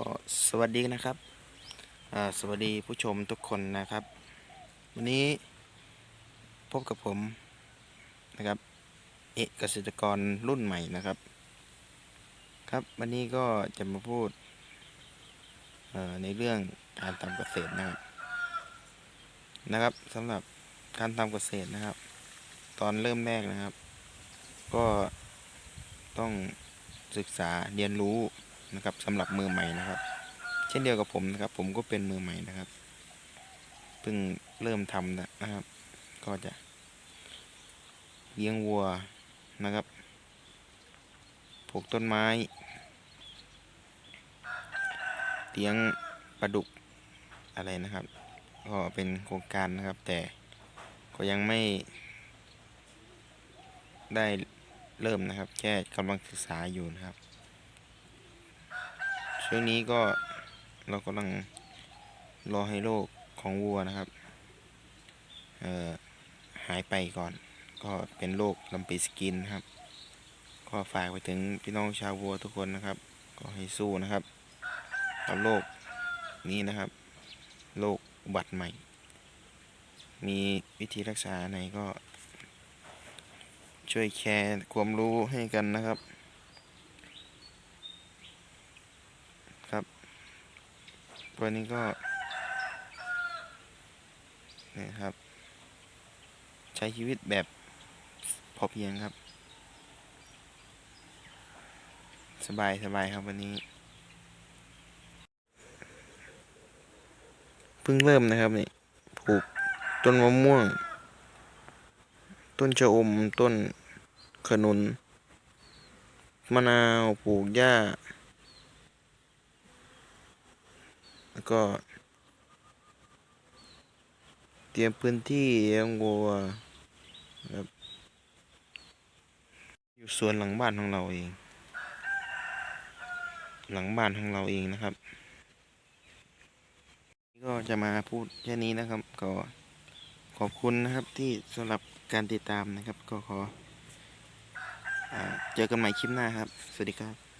ก็สวัสดีนะครับสวัสดีผู้ชมทุกคนนะครับ วันนี้พบกับผมนะครับ เอกเกษตรกรรุ่นใหม่นะครับ ครับวันนี้ก็จะมาพูดในเรื่องการทำเกษตรนะครับนะครับสำหรับการทำเกษตรนะครับ ตอนเริ่มแรกนะครับ ก็ต้องศึกษาเรียนรู้ นะครับสำหรับมือใหม่นะครับ เช่นเดียวกับผมนะครับ ผมก็เป็นมือใหม่นะครับเพิ่งเริ่มทำนะครับ ก็จะเลี้ยงวัวนะครับปลูกต้นไม้เลี้ยงปลาดุกอะไรนะครับ ก็เป็นโครงการนะครับ แต่ก็ยังไม่ได้เริ่มนะครับ แค่กำลังศึกษาอยู่นะครับ ช่วงนี้ก็เรากำลังรอให้โรคของวัวนะครับหายไปก่อน ก็เป็นโรคลำปีสกินนะครับ ก็ฝากไปถึงพี่น้องชาววัวทุกคนนะครับ ก็ให้สู้นะครับกับโรคนี้นะครับโรคอุบัติใหม่ มีวิธีรักษาไหนก็ช่วยแชร์ความรู้ให้กันนะครับ วันนี้ก็นี่ครับ ใช้ชีวิตแบบพอเพียงครับ สบายสบายครับวันนี้เพิ่งเริ่มนะครับนี่ปลูกต้นมะม่วง ต้นชะอม ต้นขนุน มะนาว ปลูกหญ้า แล้วก็ เตรียมพื้นที่เลี้ยงวัวครับอยู่สวนหลังบ้านของเราเอง หลังบ้านของเราเองนะครับ ก็จะมาพูดแค่นี้นะครับ ก็ขอบคุณนะครับที่สำหรับการติดตามนะครับ ก็ขออเจอกันใหม่คลิปหน้าครับ สวัสดีครับ